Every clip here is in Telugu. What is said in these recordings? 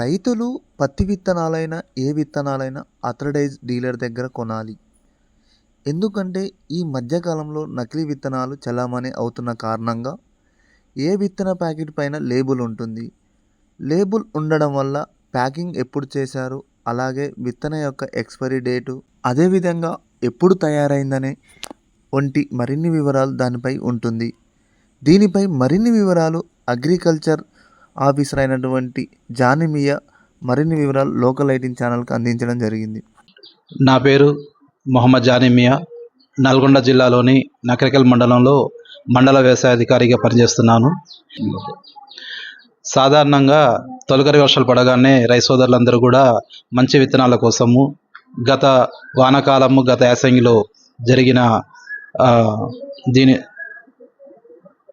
రైతులు పత్తి విత్తనాలైనా ఏ విత్తనాలైనా అథరైజ్డ్ డీలర్ దగ్గర కొనాలి. ఎందుకంటే ఈ మధ్యకాలంలో నకిలీ విత్తనాలు చలామణి అవుతున్న కారణంగా ఏ విత్తన ప్యాకెట్ పైన లేబుల్ ఉంటుంది. లేబుల్ ఉండడం వల్ల ప్యాకింగ్ ఎప్పుడు చేశారు అలాగే విత్తన యొక్క ఎక్స్పైరీ డేటు అదేవిధంగా ఎప్పుడు తయారైందనే వంటి మరిన్ని వివరాలు దానిపై ఉంటుంది. దీనిపై మరిన్ని వివరాలు అగ్రికల్చర్ ఆఫీసర్ అయినటువంటి జానిమియా మరిన్ని వివరాలు లోకల్ లైటింగ్ ఛానల్కి అందించడం జరిగింది. నా పేరు మొహమ్మద్ జానిమియా. నల్గొండ జిల్లాలోని నకరికల్ మండలంలో మండల వ్యవసాయ అధికారిగా పనిచేస్తున్నాను. సాధారణంగా తొలకరి వర్షాలు పడగానే రైస్ సోదరులందరూ కూడా మంచి విత్తనాల కోసము గత వానాకాలము గత యాసంగిలో జరిగిన దీని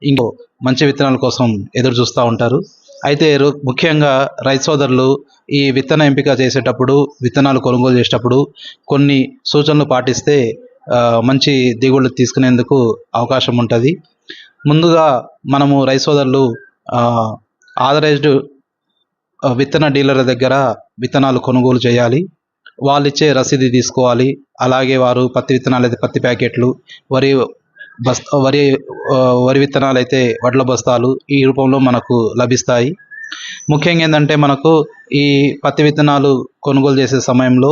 ఇంకో మంచి విత్తనాల కోసం ఎదురు చూస్తూ ఉంటారు. అయితే రు- ముఖ్యంగా రైతు సోదరులు ఈ విత్తన ఎంపిక చేసేటప్పుడు విత్తనాలు కొనుగోలు చేసేటప్పుడు కొన్ని సూచనలు పాటిస్తే మంచి దిగుళ్ళు తీసుకునేందుకు అవకాశం ఉంటుంది. ముందుగా మనము రైతు సోదరులు ఆథరైజ్డ్ విత్తన డీలర్ దగ్గర విత్తనాలు కొనుగోలు చేయాలి. వాళ్ళు ఇచ్చే రసీదు తీసుకోవాలి. అలాగే వారు పత్తి విత్తనాలు అయితే పత్తి ప్యాకెట్లు వరి బస్ వరి వరి విత్తనాలు అయితే వడ్ల బస్తాలు ఈ రూపంలో మనకు లభిస్తాయి. ముఖ్యంగా ఏంటంటే మనకు ఈ పత్తి విత్తనాలు కొనుగోలు చేసే సమయంలో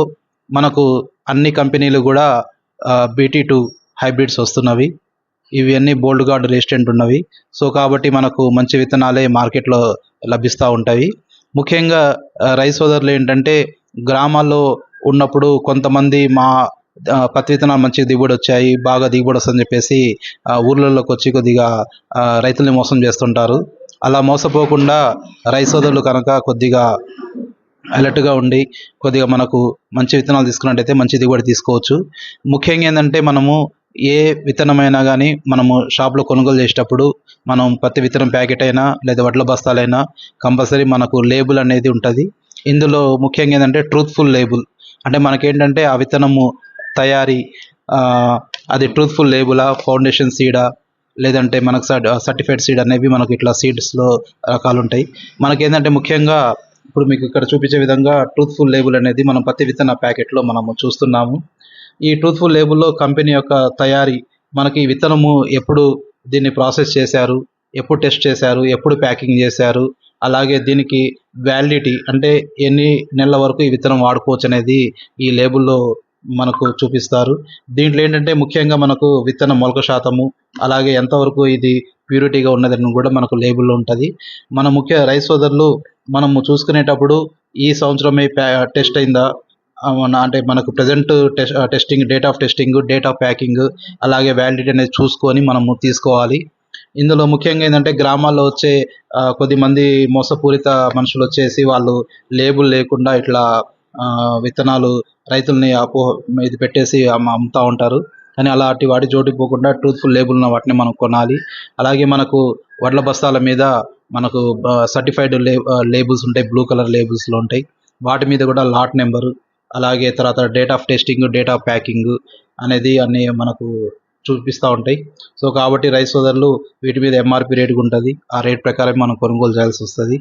మనకు అన్ని కంపెనీలు కూడా బీటీ టూ హైబ్రిడ్స్ వస్తున్నవి. ఇవి బోల్డ్ గార్డ్ రెసిస్టెంట్ ఉన్నవి. సో కాబట్టి మనకు మంచి విత్తనాలే మార్కెట్లో లభిస్తూ ఉంటాయి. ముఖ్యంగా రైస్ సోదరులు ఏంటంటే గ్రామాల్లో ఉన్నప్పుడు కొంతమంది మా పత్తి విత్తనాలు మంచి దిగుబడి వచ్చాయి బాగా దిగుబడి వస్తుందని చెప్పేసి ఆ, ఊర్లలోకి వచ్చి కొద్దిగా రైతుల్ని మోసం చేస్తుంటారు. అలా మోసపోకుండా రైతు సోదరులు కనుక కొద్దిగా అలర్ట్గా ఉండి కొద్దిగా మనకు మంచి విత్తనాలు తీసుకున్నట్టయితే మంచి దిగుబడి తీసుకోవచ్చు. ముఖ్యంగా ఏంటంటే మనము ఏ విత్తనమైనా కానీ మనము షాప్లో కొనుగోలు చేసేటప్పుడు మనం పత్తి విత్తనం ప్యాకెట్ అయినా లేదా వడ్ల బస్తాలైనా కంపల్సరీ మనకు లేబుల్ అనేది ఉంటుంది. ఇందులో ముఖ్యంగా ఏంటంటే ట్రూత్ఫుల్ లేబుల్. అంటే మనకేంటంటే ఆ విత్తనము తయారీ అది ట్రూత్ఫుల్ లేబులా ఫౌండేషన్ సీడా లేదంటే మనకు సర్టిఫైడ్ సీడ్ అనేవి మనకు ఇట్లా సీడ్స్లో రకాలు ఉంటాయి. మనకేంటంటే ముఖ్యంగా ఇప్పుడు మీకు ఇక్కడ చూపించే విధంగా ట్రూత్ఫుల్ లేబుల్ అనేది మనం పత్తి విత్తన ప్యాకెట్లో మనము చూస్తున్నాము. ఈ ట్రూత్ఫుల్ లేబుల్లో కంపెనీ యొక్క తయారీ మనకి విత్తనము ఎప్పుడు దీన్ని ప్రాసెస్ చేశారు ఎప్పుడు టెస్ట్ చేశారు ఎప్పుడు ప్యాకింగ్ చేశారు అలాగే దీనికి వ్యాలిడిటీ అంటే ఎన్ని నెలల వరకు ఈ విత్తనం వాడుకోవచ్చు అనేది ఈ లేబుల్లో మనకు చూపిస్తారు. దీంట్లో ఏంటంటే ముఖ్యంగా మనకు విత్తన మొలక శాతము అలాగే ఎంతవరకు ఇది ప్యూరిటీగా ఉన్నదని కూడా మనకు లేబుల్లో ఉంటుంది. మన ముఖ్య రైస్ సోదరులు మనము చూసుకునేటప్పుడు ఈ సంవత్సరమే ప్యా- టెస్ట్ అయిందా? అంటే మనకు present test testing date of testing date of packing అలాగే వ్యాలిడిటీ అనేది చూసుకొని మనము తీసుకోవాలి. ఇందులో ముఖ్యంగా ఏంటంటే గ్రామాల్లో వచ్చే కొద్దిమంది మోసపూరిత మనుషులు వచ్చేసి వాళ్ళు లేబుల్ లేకుండా ఇట్లా విత్తనాలు రైతుల్ని అపోహ ఇది పెట్టేసి అమ్ముతూ అమ్ముతా ఉంటారు. కానీ అలాంటి వాటి జోటికి పోకుండా ట్రూత్ఫుల్ లేబుల్ ఉన్న వాటిని మనం కొనాలి. అలాగే మనకు వడ్ల బస్తాల మీద మనకు సర్టిఫైడ్ లే లేబుల్స్ ఉంటాయి. బ్లూ కలర్ లేబుల్స్లో ఉంటాయి. వాటి మీద కూడా లాట్ నెంబరు అలాగే తర్వాత date of testing date of packing అనేది అన్ని మనకు చూపిస్తూ ఉంటాయి. సో కాబట్టి రైస్ సోదరులు వీటి మీద ఎంఆర్పి రేట్ ఉంటుంది. ఆ రేట్ ప్రకారం మనం కొనుగోలు చేయాల్సి వస్తుంది.